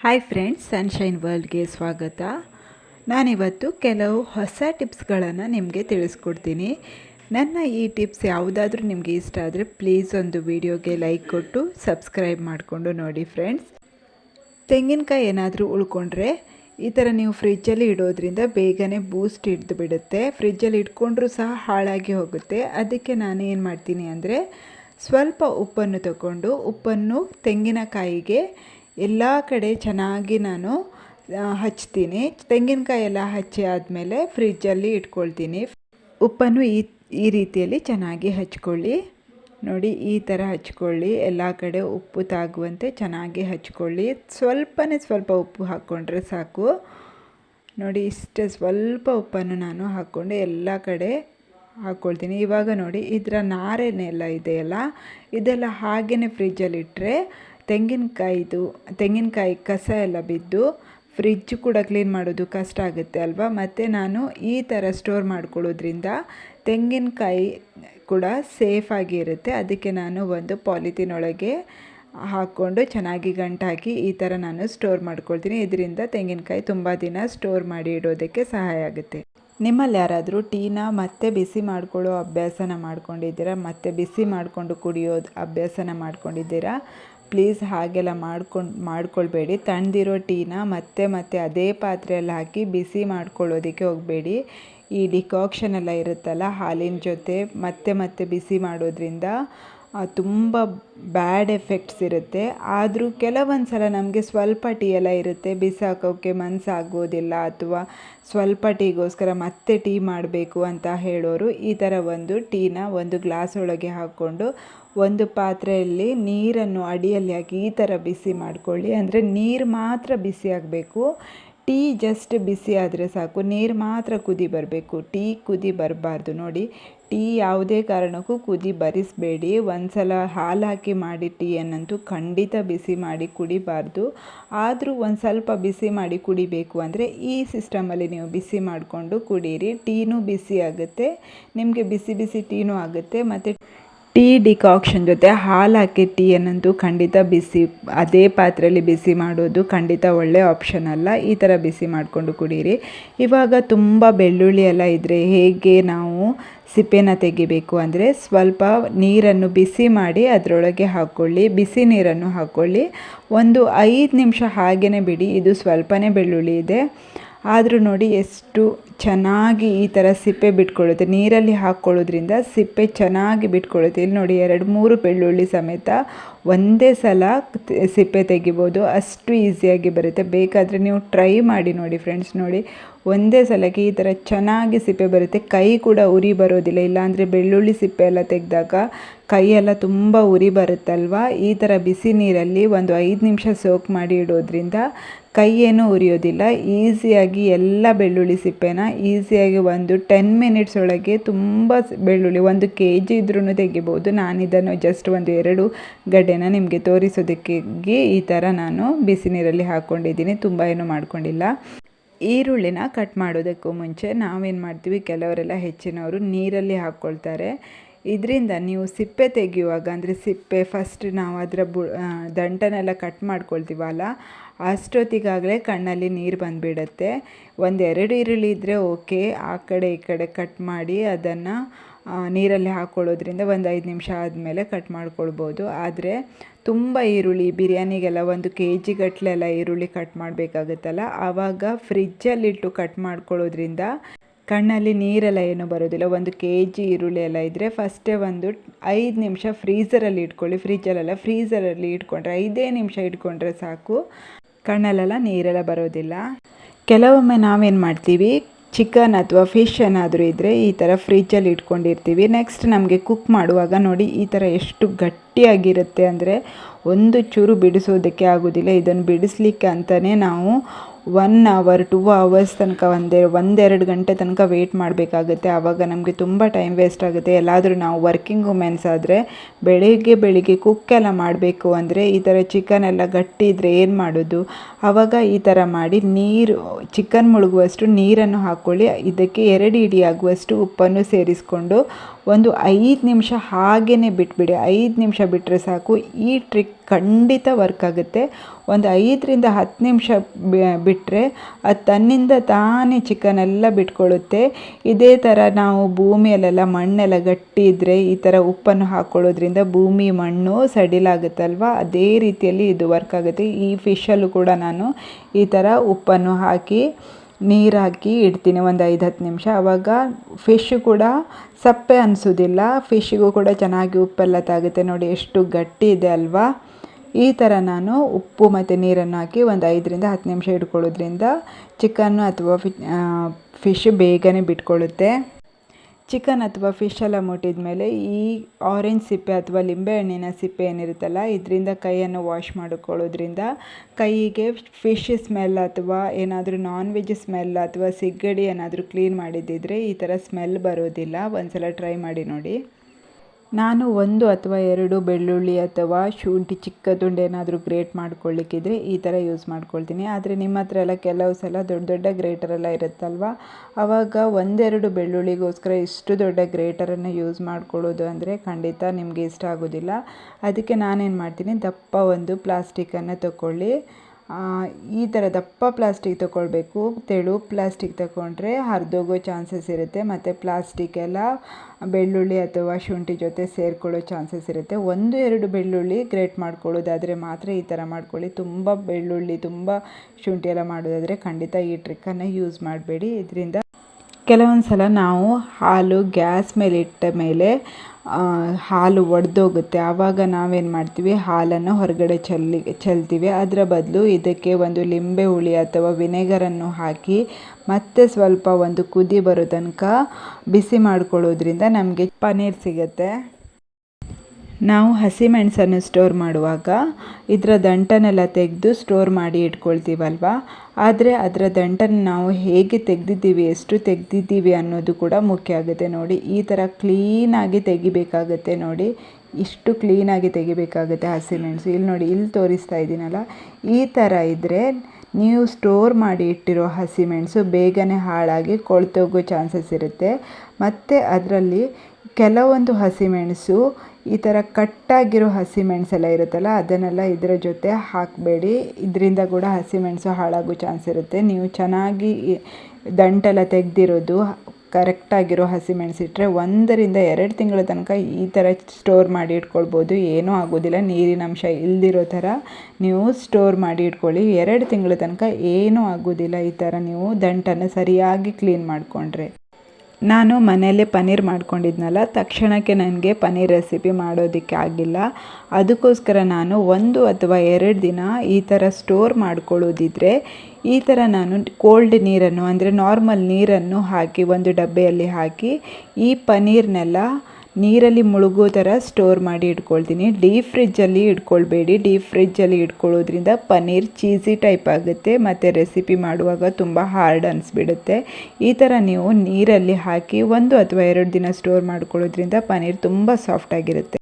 Hi friends sunshine ವರ್ಲ್ಡ್ಗೆ ಸ್ವಾಗತ. ನಾನಿವತ್ತು ಕೆಲವು ಹೊಸ ಟಿಪ್ಸ್ಗಳನ್ನು ನಿಮಗೆ ತಿಳಿಸ್ಕೊಡ್ತೀನಿ. ನನ್ನ ಈ ಟಿಪ್ಸ್ ಯಾವುದಾದ್ರೂ ನಿಮಗೆ ಇಷ್ಟ ಆದರೆ ಪ್ಲೀಸ್ ಒಂದು ವಿಡಿಯೋಗೆ ಲೈಕ್ ಕೊಟ್ಟು ಸಬ್ಸ್ಕ್ರೈಬ್ ಮಾಡಿಕೊಂಡು ನೋಡಿ ಫ್ರೆಂಡ್ಸ್ ತೆಂಗಿನಕಾಯಿ ಏನಾದರೂ ಉಳ್ಕೊಂಡ್ರೆ ಈ ಥರ ನೀವು ಫ್ರಿಜ್ಜಲ್ಲಿ ಇಡೋದ್ರಿಂದ ಬೇಗನೆ ಬೂಸ್ಟ್ ಹಿಡ್ದು ಬಿಡುತ್ತೆ. ಫ್ರಿಜ್ಜಲ್ಲಿ ಇಟ್ಕೊಂಡ್ರೂ ಸಹ ಹಾಳಾಗಿ ಹೋಗುತ್ತೆ. ಅದಕ್ಕೆ ನಾನು ಏನು ಮಾಡ್ತೀನಿ ಅಂದರೆ ಸ್ವಲ್ಪ ಉಪ್ಪನ್ನು ತಗೊಂಡು ಉಪ್ಪನ್ನು ತೆಂಗಿನಕಾಯಿಗೆ ಎಲ್ಲ ಕಡೆ ಚೆನ್ನಾಗಿ ನಾನು ಹಚ್ತೀನಿ. ತೆಂಗಿನಕಾಯಿ ಎಲ್ಲ ಹಚ್ಚಿ ಆದಮೇಲೆ ಫ್ರಿಜ್ಜಲ್ಲಿ ಇಟ್ಕೊಳ್ತೀನಿ. ಉಪ್ಪನ್ನು ಈ ಈ ರೀತಿಯಲ್ಲಿ ಚೆನ್ನಾಗಿ ಹಚ್ಕೊಳ್ಳಿ. ನೋಡಿ, ಈ ಥರ ಹಚ್ಕೊಳ್ಳಿ. ಎಲ್ಲ ಕಡೆ ಉಪ್ಪು ತಾಗುವಂತೆ ಚೆನ್ನಾಗಿ ಹಚ್ಕೊಳ್ಳಿ. ಸ್ವಲ್ಪನೇ ಸ್ವಲ್ಪ ಉಪ್ಪು ಹಾಕ್ಕೊಂಡ್ರೆ ಸಾಕು. ನೋಡಿ, ಇಷ್ಟೇ ಸ್ವಲ್ಪ ಉಪ್ಪನ್ನು ನಾನು ಹಾಕ್ಕೊಂಡು ಎಲ್ಲ ಕಡೆ ಹಾಕ್ಕೊಳ್ತೀನಿ. ಇವಾಗ ನೋಡಿ, ಇದರ ನಾರೇನೆಲ್ಲ ಇದೆಯಲ್ಲ? ಇದೆಲ್ಲ ಹಾಗೆಯೇ ಫ್ರಿಜ್ಜಲ್ಲಿ ಇಟ್ಟರೆ ತೆಂಗಿನಕಾಯಿದು, ತೆಂಗಿನಕಾಯಿ ಕಸ ಎಲ್ಲ ಬಿದ್ದು ಫ್ರಿಜ್ ಕೂಡ ಕ್ಲೀನ್ ಮಾಡೋದು ಕಷ್ಟ ಆಗುತ್ತೆ ಅಲ್ವಾ? ಮತ್ತು ನಾನು ಈ ಥರ ಸ್ಟೋರ್ ಮಾಡ್ಕೊಳ್ಳೋದ್ರಿಂದ ತೆಂಗಿನಕಾಯಿ ಕೂಡ ಸೇಫಾಗಿ ಇರುತ್ತೆ. ಅದಕ್ಕೆ ನಾನು ಒಂದು ಪಾಲಿಥೀನ್ ಒಳಗೆ ಹಾಕ್ಕೊಂಡು ಚೆನ್ನಾಗಿ ಗಂಟಾಕಿ ಈ ಥರ ನಾನು ಸ್ಟೋರ್ ಮಾಡ್ಕೊಳ್ತೀನಿ. ಇದರಿಂದ ತೆಂಗಿನಕಾಯಿ ತುಂಬ ದಿನ ಸ್ಟೋರ್ ಮಾಡಿ ಇಡೋದಕ್ಕೆ ಸಹಾಯ ಆಗುತ್ತೆ. ನಿಮ್ಮಲ್ಲಿ ಯಾರಾದರೂ ಟೀನ ಮತ್ತೆ ಬಿಸಿ ಮಾಡ್ಕೊಳ್ಳೋ ಅಭ್ಯಾಸನ ಮಾಡ್ಕೊಂಡಿದ್ದೀರಾ? ಮತ್ತೆ ಬಿಸಿ ಮಾಡಿಕೊಂಡು ಕುಡಿಯೋದು ಅಭ್ಯಾಸನ ಮಾಡ್ಕೊಂಡಿದ್ದೀರಾ? ಪ್ಲೀಸ್ ಹಾಗೆಲ್ಲ ಮಾಡ್ಕೊಂಡು, ಮಾಡ್ಕೊಳ್ಬೇಡಿ. ತಣ್ಣದಿರೋ ಟೀನ ಮತ್ತೆ ಮತ್ತೆ ಅದೇ ಪಾತ್ರೆಯಲ್ಲಿ ಹಾಕಿ ಬಿಸಿ ಮಾಡ್ಕೊಳ್ಳೋದಕ್ಕೆ ಹೋಗಬೇಡಿ. ಈ ಡಿಕಾಕ್ಷನ್ ಎಲ್ಲ ಇರುತ್ತಲ್ಲ, ಹಾಲಿನ ಜೊತೆ ಮತ್ತೆ ಮತ್ತೆ ಬಿಸಿ ಮಾಡೋದ್ರಿಂದ ತುಂಬ ಬ್ಯಾಡ್ ಎಫೆಕ್ಟ್ಸ್ ಇರುತ್ತೆ. ಆದರೂ ಕೆಲವೊಂದು ಸಲ ನಮಗೆ ಸ್ವಲ್ಪ ಟೀ ಎಲ್ಲ ಇರುತ್ತೆ. ಬಿಸಾಕೋಕ್ಕೆ ಮನಸ್ಸಾಗೋದಿಲ್ಲ ಅಥವಾ ಸ್ವಲ್ಪ ಟೀಗೋಸ್ಕರ ಮತ್ತೆ ಟೀ ಮಾಡಬೇಕು ಅಂತ ಹೇಳೋರು ಈ ಥರ ಒಂದು ಟೀನ ಒಂದು ಗ್ಲಾಸ್ ಒಳಗೆ ಹಾಕ್ಕೊಂಡು ಒಂದು ಪಾತ್ರೆಯಲ್ಲಿ ನೀರನ್ನು ಅಡಿಯಲ್ಲಿ ಹಾಕಿ ಈ ಥರ ಬಿಸಿ ಮಾಡ್ಕೊಳ್ಳಿ. ಅಂದರೆ ನೀರು ಮಾತ್ರ ಬಿಸಿ ಆಗಬೇಕು. ಟೀ ಜಸ್ಟ್ ಬಿಸಿ ಆದರೆ ಸಾಕು. ನೀರು ಮಾತ್ರ ಕುದಿ ಬರಬೇಕು. ಟೀ ಕುದಿ ಬರಬಾರ್ದು ನೋಡಿ. ಟೀ ಯಾವುದೇ ಕಾರಣಕ್ಕೂ ಕುದಿ ಬರಿಸಬೇಡಿ. ಒಂದು ಸಲ ಹಾಲು ಹಾಕಿ ಮಾಡಿ ಟೀಯನ್ನಂತೂ ಖಂಡಿತ ಬಿಸಿ ಮಾಡಿ ಕುಡಿಬಾರ್ದು. ಆದರೂ ಒಂದು ಸ್ವಲ್ಪ ಬಿಸಿ ಮಾಡಿ ಕುಡಿಬೇಕು ಅಂದರೆ ಈ ಸಿಸ್ಟಮಲ್ಲಿ ನೀವು ಬಿಸಿ ಮಾಡಿಕೊಂಡು ಕುಡೀರಿ. ಟೀನೂ ಬಿಸಿ ಆಗುತ್ತೆ. ನಿಮಗೆ ಬಿಸಿ ಬಿಸಿ ಟೀನೂ ಆಗುತ್ತೆ. ಮತ್ತು ಟೀ ಡಿಕಾಕ್ಷನ್ ಜೊತೆ ಹಾಲು ಹಾಕಿ ಟೀಯನ್ನಂತೂ ಖಂಡಿತ ಬಿಸಿ, ಅದೇ ಪಾತ್ರೆಯಲ್ಲಿ ಬಿಸಿ ಮಾಡೋದು ಖಂಡಿತ ಒಳ್ಳೆಯ ಆಪ್ಷನ್ ಅಲ್ಲ. ಈ ಥರ ಬಿಸಿ ಮಾಡಿಕೊಂಡು ಕುಡೀರಿ. ಇವಾಗ ತುಂಬ ಬೆಳ್ಳುಳ್ಳಿ ಎಲ್ಲ ಇದ್ದರೆ ಹೇಗೆ ನಾವು ಸಿಪ್ಪೆನ ತೆಗಿಬೇಕು ಅಂದರೆ ಸ್ವಲ್ಪ ನೀರನ್ನು ಬಿಸಿ ಮಾಡಿ ಅದರೊಳಗೆ ಹಾಕ್ಕೊಳ್ಳಿ ಬಿಸಿ ನೀರನ್ನು ಹಾಕ್ಕೊಳ್ಳಿ ಒಂದು ಐದು ನಿಮಿಷ ಹಾಗೇ ಬಿಡಿ. ಇದು ಸ್ವಲ್ಪನೇ ಬೆಳ್ಳುಳ್ಳಿ ಇದೆ. ಆದರೂ ನೋಡಿ ಎಷ್ಟು ಚೆನ್ನಾಗಿ ಈ ಥರ ಸಿಪ್ಪೆ ಬಿಟ್ಕೊಳ್ಳುತ್ತೆ. ನೀರಲ್ಲಿ ಹಾಕ್ಕೊಳ್ಳೋದ್ರಿಂದ ಸಿಪ್ಪೆ ಚೆನ್ನಾಗಿ ಬಿಟ್ಕೊಳ್ಳುತ್ತೆ. ಇಲ್ಲಿ ನೋಡಿ ಎರಡು ಮೂರು ಬೆಳ್ಳುಳ್ಳಿ ಸಮೇತ ಒಂದೇ ಸಲ ಸಿಪ್ಪೆ ತೆಗಿಬೋದು. ಅಷ್ಟು ಈಸಿಯಾಗಿ ಬರುತ್ತೆ. ಬೇಕಾದರೆ ನೀವು ಟ್ರೈ ಮಾಡಿ ನೋಡಿ ಫ್ರೆಂಡ್ಸ್ ನೋಡಿ. ಒಂದೇ ಸಲಕ್ಕೆ ಈ ಥರ ಚೆನ್ನಾಗಿ ಸಿಪ್ಪೆ ಬರುತ್ತೆ. ಕೈ ಕೂಡ ಉರಿ ಬರೋದಿಲ್ಲ. ಇಲ್ಲಾಂದರೆ ಬೆಳ್ಳುಳ್ಳಿ ಸಿಪ್ಪೆ ಎಲ್ಲ ತೆಗೆದಾಗ ಕೈಯೆಲ್ಲ ತುಂಬ ಉರಿ ಬರುತ್ತಲ್ವ? ಈ ಥರ ಬಿಸಿ ನೀರಲ್ಲಿ ಒಂದು ಐದು ನಿಮಿಷ ಸೋಕ್ ಮಾಡಿ ಇಡೋದ್ರಿಂದ ಏನೂ ಉರಿಯೋದಿಲ್ಲ. ಈಸಿಯಾಗಿ ಎಲ್ಲ ಬೆಳ್ಳುಳ್ಳಿ ಸಿಪ್ಪೆನ ಈಸಿಯಾಗಿ ಒಂದು ಟೆನ್ ಮಿನಿಟ್ಸ್ ಒಳಗೆ ತುಂಬ ಬೆಳ್ಳುಳ್ಳಿ ಒಂದು ಕೆ ಜಿ ಇದ್ರೂ ತೆಗಿಬೋದು. ನಾನಿದನ್ನು ಜಸ್ಟ್ ಒಂದು ಎರಡು ಗಡ್ಡೆನ ನಿಮಗೆ ತೋರಿಸೋದಕ್ಕೆ ಈ ಥರ ನಾನು ಬಿಸಿ ನೀರಲ್ಲಿ ಹಾಕ್ಕೊಂಡಿದ್ದೀನಿ ತುಂಬ ಏನೂ ಮಾಡ್ಕೊಂಡಿಲ್ಲ. ಈರುಳ್ಳಿನ ಕಟ್ ಮಾಡೋದಕ್ಕೂ ಮುಂಚೆ ನಾವೇನು ಮಾಡ್ತೀವಿ, ಕೆಲವರೆಲ್ಲ ಹೆಚ್ಚಿನವರು ನೀರಲ್ಲಿ ಹಾಕ್ಕೊಳ್ತಾರೆ. ಇದರಿಂದ ನೀವು ಸಿಪ್ಪೆ ತೆಗೆಯುವಾಗ, ಅಂದರೆ ಸಿಪ್ಪೆ ಫಸ್ಟ್ ನಾವು ಅದರ ಬು ದಂಟನೆಲ್ಲ ಕಟ್ ಮಾಡ್ಕೊಳ್ತೀವಲ್ಲ, ಅಷ್ಟೊತ್ತಿಗಾಗಲೇ ಕಣ್ಣಲ್ಲಿ ನೀರು ಬಂದುಬಿಡತ್ತೆ. ಒಂದೆರಡು ಈರುಳ್ಳಿ ಇದ್ದರೆ ಓಕೆ ಆ ಕಡೆ ಈ ಕಡೆ ಕಟ್ ಮಾಡಿ ಅದನ್ನು ನೀರಲ್ಲಿ ಹಾಕ್ಕೊಳ್ಳೋದ್ರಿಂದ ಒಂದು ಐದು ನಿಮಿಷ ಆದಮೇಲೆ ಕಟ್ ಮಾಡ್ಕೊಳ್ಬೋದು. ಆದರೆ ತುಂಬ ಈರುಳ್ಳಿ, ಬಿರಿಯಾನಿಗೆಲ್ಲ ಒಂದು ಕೆ ಜಿ ಗಟ್ಟಲೆ ಈರುಳ್ಳಿ ಕಟ್ ಮಾಡಬೇಕಾಗುತ್ತಲ್ಲ, ಆವಾಗ ಫ್ರಿಜ್ಜಲ್ಲಿಟ್ಟು ಕಟ್ ಮಾಡ್ಕೊಳ್ಳೋದ್ರಿಂದ ಕಣ್ಣಲ್ಲಿ ನೀರೆಲ್ಲ ಏನೂ ಬರೋದಿಲ್ಲ. ಒಂದು ಕೆ ಜಿ ಈರುಳ್ಳಿ ಎಲ್ಲ ಇದ್ದರೆ ಫಸ್ಟೇ ಒಂದು ಐದು ನಿಮಿಷ ಫ್ರೀಝರಲ್ಲಿ ಇಟ್ಕೊಳ್ಳಿ. ಫ್ರಿಜ್ಜಲ್ಲೆಲ್ಲ ಫ್ರೀಝರಲ್ಲಿ ಇಟ್ಕೊಂಡ್ರೆ, ಐದೇ ನಿಮಿಷ ಇಟ್ಕೊಂಡ್ರೆ ಸಾಕು. ಕಣ್ಣಲ್ಲೆಲ್ಲ ನೀರೆಲ್ಲ ಬರೋದಿಲ್ಲ. ಕೆಲವೊಮ್ಮೆ ನಾವೇನು ಮಾಡ್ತೀವಿ ಚಿಕನ್ ಅಥವಾ ಫಿಶ್ ಏನಾದರೂ ಇದ್ದರೆ ಈ ಥರ ಫ್ರಿಜ್ಜಲ್ಲಿ ಇಟ್ಕೊಂಡಿರ್ತೀವಿ. ನೆಕ್ಸ್ಟ್ ನಮಗೆ ಕುಕ್ ಮಾಡುವಾಗ ನೋಡಿ ಈ ಥರ ಎಷ್ಟು ಗಟ್ಟಿಯಾಗಿರುತ್ತೆ ಅಂದರೆ ಒಂದು ಚೂರು ಬಿಡಿಸೋದಕ್ಕೆ ಆಗೋದಿಲ್ಲ. ಇದನ್ನು ಬಿಡಿಸ್ಲಿಕ್ಕೆ ಅಂತಲೇ ನಾವು ಒನ್ ಅವರ್ ಟೂ ಅವರ್ಸ್ ತನಕ ಒಂದೇ, ಒಂದೆರಡು ಗಂಟೆ ತನಕ ವೆಯ್ಟ್ ಮಾಡಬೇಕಾಗುತ್ತೆ. ಆವಾಗ ನಮಗೆ ತುಂಬ ಟೈಮ್ ವೇಸ್ಟ್ ಆಗುತ್ತೆ. ಎಲ್ಲಾದರೂ ನಾವು ವರ್ಕಿಂಗ್ ವುಮೆನ್ಸ್ ಆದರೆ ಬೆಳಿಗ್ಗೆ ಬೆಳಿಗ್ಗೆ ಕುಕ್ಕೆಲ್ಲ ಮಾಡಬೇಕು ಅಂದರೆ ಈ ಥರ ಚಿಕನ್ ಎಲ್ಲ ಗಟ್ಟಿ ಇದ್ದರೆ ಏನು ಮಾಡೋದು? ಆವಾಗ ಈ ಥರ ಮಾಡಿ ನೀರು ಚಿಕನ್ ಮುಳುಗುವಷ್ಟು ನೀರನ್ನು ಹಾಕ್ಕೊಳ್ಳಿ ಇದಕ್ಕೆ ಎರಡು ಇಡಿ ಆಗುವಷ್ಟು ಉಪ್ಪನ್ನು ಸೇರಿಸ್ಕೊಂಡು ಒಂದು ಐದು ನಿಮಿಷ ಹಾಗೆಯೇ ಬಿಟ್ಬಿಡಿ. ಐದು ನಿಮಿಷ ಬಿಟ್ಟರೆ ಸಾಕು. ಈ ಟ್ರಿಕ್ ಖಂಡಿತ ವರ್ಕ್ ಆಗುತ್ತೆ. ಒಂದು ಐದರಿಂದ ಹತ್ತು ನಿಮಿಷ ಬಿಟ್ಟರೆ ಅದು ತನ್ನಿಂದ ತಾನೇ ಚಿಕನ್ ಎಲ್ಲ ಬಿಟ್ಕೊಳ್ಳುತ್ತೆ. ಇದೇ ಥರ ನಾವು ಭೂಮಿಯಲ್ಲೆಲ್ಲ ಮಣ್ಣೆಲ್ಲ ಗಟ್ಟಿ ಇದ್ದರೆ ಈ ಥರ ಉಪ್ಪನ್ನು ಹಾಕ್ಕೊಳ್ಳೋದ್ರಿಂದ ಭೂಮಿ ಮಣ್ಣು ಸಡಿಲಾಗುತ್ತಲ್ವ? ಅದೇ ರೀತಿಯಲ್ಲಿ ಇದು ವರ್ಕ್ ಆಗುತ್ತೆ. ಈ ಫಿಶಲ್ಲೂ ಕೂಡ ನಾನು ಈ ಥರ ಉಪ್ಪನ್ನು ಹಾಕಿ ನೀರು ಇಡ್ತೀನಿ ಒಂದು ಐದು ಹತ್ತು ನಿಮಿಷ. ಆವಾಗ ಫಿಶ್ಶು ಕೂಡ ಸಪ್ಪೆ ಅನಿಸೋದಿಲ್ಲ. ಫಿಶ್ಶಿಗೂ ಕೂಡ ಚೆನ್ನಾಗಿ ಉಪ್ಪೆಲ್ಲ ತಾಗುತ್ತೆ. ನೋಡಿ ಎಷ್ಟು ಗಟ್ಟಿ ಇದೆ ಅಲ್ವಾ? ಈ ಥರ ನಾನು ಉಪ್ಪು ಮತ್ತು ನೀರನ್ನು ಹಾಕಿ ಒಂದು ಐದರಿಂದ ಹತ್ತು ನಿಮಿಷ ಇಟ್ಕೊಳ್ಳೋದ್ರಿಂದ ಚಿಕನ್ನು ಅಥವಾ ಫಿಶ್ ಬೇಗನೆ ಬಿಟ್ಕೊಳ್ಳುತ್ತೆ. ಚಿಕನ್ ಅಥವಾ ಫಿಶ್ ಎಲ್ಲ ಮುಟ್ಟಿದ ಮೇಲೆ ಈ ಆರೆಂಜ್ ಸಿಪ್ಪೆ ಅಥವಾ ಲಿಂಬೆಹಣ್ಣಿನ ಸಿಪ್ಪೆ ಏನಿರುತ್ತಲ್ಲ, ಇದರಿಂದ ಕೈಯನ್ನು ವಾಶ್ ಮಾಡಿಕೊಳ್ಳೋದ್ರಿಂದ ಕೈಗೆ ಫಿಶ್ ಸ್ಮೆಲ್ ಅಥವಾ ಏನಾದರೂ ನಾನ್ ವೆಜ್ ಸ್ಮೆಲ್ ಅಥವಾ ಸಿಗಡಿ ಏನಾದರೂ ಕ್ಲೀನ್ ಮಾಡಿದ್ದಿದ್ರೆ ಈ ಥರ ಸ್ಮೆಲ್ ಬರೋದಿಲ್ಲ. ಒಂದು ಸಲ ಟ್ರೈ ಮಾಡಿ ನೋಡಿ. ನಾನು ಒಂದು ಅಥವಾ ಎರಡು ಬೆಳ್ಳುಳ್ಳಿ ಅಥವಾ ಶುಂಠಿ ಚಿಕ್ಕ ತುಂಡೇನಾದರೂ ಗ್ರೇಟ್ ಮಾಡ್ಕೊಳ್ಳಿಕ್ಕಿದ್ರೆ ಈ ಥರ ಯೂಸ್ ಮಾಡ್ಕೊಳ್ತೀನಿ. ಆದರೆ ನಿಮ್ಮ ಹತ್ರ ಎಲ್ಲ ಕೆಲವು ಸಲ ದೊಡ್ಡ ದೊಡ್ಡ ಗ್ರೇಟರೆಲ್ಲ ಇರುತ್ತಲ್ವ? ಆವಾಗ ಒಂದೆರಡು ಬೆಳ್ಳುಳ್ಳಿಗೋಸ್ಕರ ಇಷ್ಟು ದೊಡ್ಡ ಗ್ರೇಟರನ್ನು ಯೂಸ್ ಮಾಡ್ಕೊಳ್ಳೋದು ಅಂದರೆ ಖಂಡಿತ ನಿಮಗೆ ಇಷ್ಟ ಆಗೋದಿಲ್ಲ. ಅದಕ್ಕೆ ನಾನೇನು ಮಾಡ್ತೀನಿ? ದಪ್ಪ ಒಂದು ಪ್ಲಾಸ್ಟಿಕನ್ನು ತಗೊಳ್ಳಿ ಈ ಥರ ದಪ್ಪ ಪ್ಲಾಸ್ಟಿಕ್ ತಗೊಳ್ಬೇಕು. ತೆಳು ಪ್ಲಾಸ್ಟಿಕ್ ತಗೊಂಡ್ರೆ ಹರಿದೋಗೋ ಚಾನ್ಸಸ್ ಇರುತ್ತೆ. ಮತ್ತು ಪ್ಲಾಸ್ಟಿಕ್ ಎಲ್ಲ ಬೆಳ್ಳುಳ್ಳಿ ಅಥವಾ ಶುಂಠಿ ಜೊತೆ ಸೇರಿಕೊಳ್ಳೋ ಚಾನ್ಸಸ್ ಇರುತ್ತೆ. ಒಂದು, ಎರಡು ಬೆಳ್ಳುಳ್ಳಿ ಗ್ರೇಟ್ ಮಾಡ್ಕೊಳ್ಳೋದಾದರೆ ಮಾತ್ರ ಈ ಥರ ಮಾಡ್ಕೊಳ್ಳಿ. ತುಂಬ ಬೆಳ್ಳುಳ್ಳಿ, ತುಂಬ ಶುಂಠಿ ಎಲ್ಲ ಮಾಡೋದಾದರೆ ಖಂಡಿತ ಈ ಟ್ರಿಕ್ಕನ್ನು ಯೂಸ್ ಮಾಡಬೇಡಿ. ಇದರಿಂದ ಕೆಲವೊಂದು ಸಲ ನಾವು ಹಾಲು ಗ್ಯಾಸ್ ಮೇಲೆ ಇಟ್ಟ ಮೇಲೆ ಹಾಲು ಒಡೆದೋಗುತ್ತೆ. ಆವಾಗ ನಾವೇನು ಮಾಡ್ತೀವಿ? ಹಾಲನ್ನು ಹೊರಗಡೆ ಚೆಲ್ಲಿ, ಚೆಲ್ತೀವಿ. ಅದರ ಬದಲು ಇದಕ್ಕೆ ಒಂದು ಲಿಂಬೆ ಹುಳಿ ಅಥವಾ ವಿನೆಗರನ್ನು ಹಾಕಿ ಮತ್ತೆ ಸ್ವಲ್ಪ ಒಂದು ಕುದಿ ಬರೋ ತನಕ ಬಿಸಿ ಮಾಡ್ಕೊಳ್ಳೋದ್ರಿಂದ ನಮಗೆ ಪನ್ನೀರ್ ಸಿಗುತ್ತೆ. ನಾವು ಹಸಿಮೆಣಸನ್ನು ಸ್ಟೋರ್ ಮಾಡುವಾಗ ಇದರ ದಂಟನ್ನೆಲ್ಲ ತೆಗೆದು ಸ್ಟೋರ್ ಮಾಡಿ ಇಟ್ಕೊಳ್ತೀವಲ್ವ? ಆದರೆ ಅದರ ದಂಟನ್ನು ನಾವು ಹೇಗೆ ತೆಗೆದಿದ್ದೀವಿ, ಎಷ್ಟು ತೆಗೆದಿದ್ದೀವಿ ಅನ್ನೋದು ಕೂಡ ಮುಖ್ಯ ಆಗುತ್ತೆ ನೋಡಿ. ಈ ಥರ ಕ್ಲೀನಾಗಿ ತೆಗಿಬೇಕಾಗತ್ತೆ ನೋಡಿ. ಇಷ್ಟು ಕ್ಲೀನಾಗಿ ತೆಗಿಬೇಕಾಗುತ್ತೆ ಹಸಿಮೆಣಸು ಇಲ್ಲಿ ನೋಡಿ, ಇಲ್ಲಿ ತೋರಿಸ್ತಾ ಇದ್ದೀನಲ್ಲ. ಈ ಥರ ಇದ್ದರೆ ನೀವು ಸ್ಟೋರ್ ಮಾಡಿ ಇಟ್ಟಿರೋ ಹಸಿಮೆಣಸು ಬೇಗನೆ ಹಾಳಾಗಿ ಕೊಳ್ತೋಗೋ ಚಾನ್ಸಸ್ ಇರುತ್ತೆ. ಮತ್ತು ಅದರಲ್ಲಿ ಕೆಲವೊಂದು ಹಸಿಮೆಣಸು ಈ ಥರ ಕಟ್ಟಾಗಿರೋ ಹಸಿಮೆಣಸೆಲ್ಲ ಇರುತ್ತಲ್ಲ, ಅದನ್ನೆಲ್ಲ ಇದರ ಜೊತೆ ಹಾಕಬೇಡಿ. ಇದರಿಂದ ಕೂಡ ಹಸಿಮೆಣಸು ಹಾಳಾಗೋ ಚಾನ್ಸ್ ಇರುತ್ತೆ. ನೀವು ಚೆನ್ನಾಗಿ ದಂಟೆಲ್ಲ ತೆಗೆದಿರೋದು ಕರೆಕ್ಟಾಗಿರೋ ಹಸಿಮೆಣಸಿಟ್ಟರೆ ಒಂದರಿಂದ ಎರಡು ತಿಂಗಳ ತನಕ ಈ ಥರ ಸ್ಟೋರ್ ಮಾಡಿ ಇಟ್ಕೊಳ್ಬೋದು. ಏನೂ ಆಗೋದಿಲ್ಲ. ನೀರಿನ ಅಂಶ ಇಲ್ಲದಿರೋ ಥರ ನೀವು ಸ್ಟೋರ್ ಮಾಡಿ ಇಟ್ಕೊಳ್ಳಿ. ಎರಡು ತಿಂಗಳ ತನಕ ಏನೂ ಆಗೋದಿಲ್ಲ ಈ ಥರ ನೀವು ದಂಟನ್ನು ಸರಿಯಾಗಿ ಕ್ಲೀನ್ ಮಾಡಿಕೊಂಡ್ರೆ. ನಾನು ಮನೆಯಲ್ಲೇ ಪನ್ನೀರ್ ಮಾಡ್ಕೊಂಡಿದ್ನಲ್ಲ, ತಕ್ಷಣಕ್ಕೆ ನನಗೆ ಪನ್ನೀರ್ ರೆಸಿಪಿ ಮಾಡೋದಕ್ಕೆ ಆಗಿಲ್ಲ. ಅದಕ್ಕೋಸ್ಕರ ನಾನು ಒಂದು ಅಥವಾ ಎರಡು ದಿನ ಈ ಥರ ಸ್ಟೋರ್ ಮಾಡ್ಕೊಳ್ಳೋದಿದ್ರೆ, ಈ ಥರ ನಾನು ಕೋಲ್ಡ್ ನೀರನ್ನು, ಅಂದರೆ ನಾರ್ಮಲ್ ನೀರನ್ನು ಹಾಕಿ, ಒಂದು ಡಬ್ಬೆಯಲ್ಲಿ ಹಾಕಿ, ಈ ಪನ್ನೀರ್ನೆಲ್ಲ ನೀರಲ್ಲಿ ಮುಳುಗೋ ಥರ ಸ್ಟೋರ್ ಮಾಡಿ ಇಟ್ಕೊಳ್ತೀನಿ. ಡೀಪ್ ಫ್ರಿಜ್ಜಲ್ಲಿ ಇಟ್ಕೊಳ್ಬೇಡಿ. ಡೀಪ್ ಫ್ರಿಜ್ಜಲ್ಲಿ ಇಟ್ಕೊಳ್ಳೋದ್ರಿಂದ ಪನ್ನೀರ್ ಚೀಸಿ ಟೈಪ್ ಆಗುತ್ತೆ. ಮತ್ತು ರೆಸಿಪಿ ಮಾಡುವಾಗ ತುಂಬ ಹಾರ್ಡ್ ಅನಿಸ್ಬಿಡುತ್ತೆ. ಈ ಥರ ನೀವು ನೀರಲ್ಲಿ ಹಾಕಿ ಒಂದು ಅಥವಾ ಎರಡು ದಿನ ಸ್ಟೋರ್ ಮಾಡ್ಕೊಳ್ಳೋದ್ರಿಂದ ಪನ್ನೀರ್ ತುಂಬ ಸಾಫ್ಟಾಗಿರುತ್ತೆ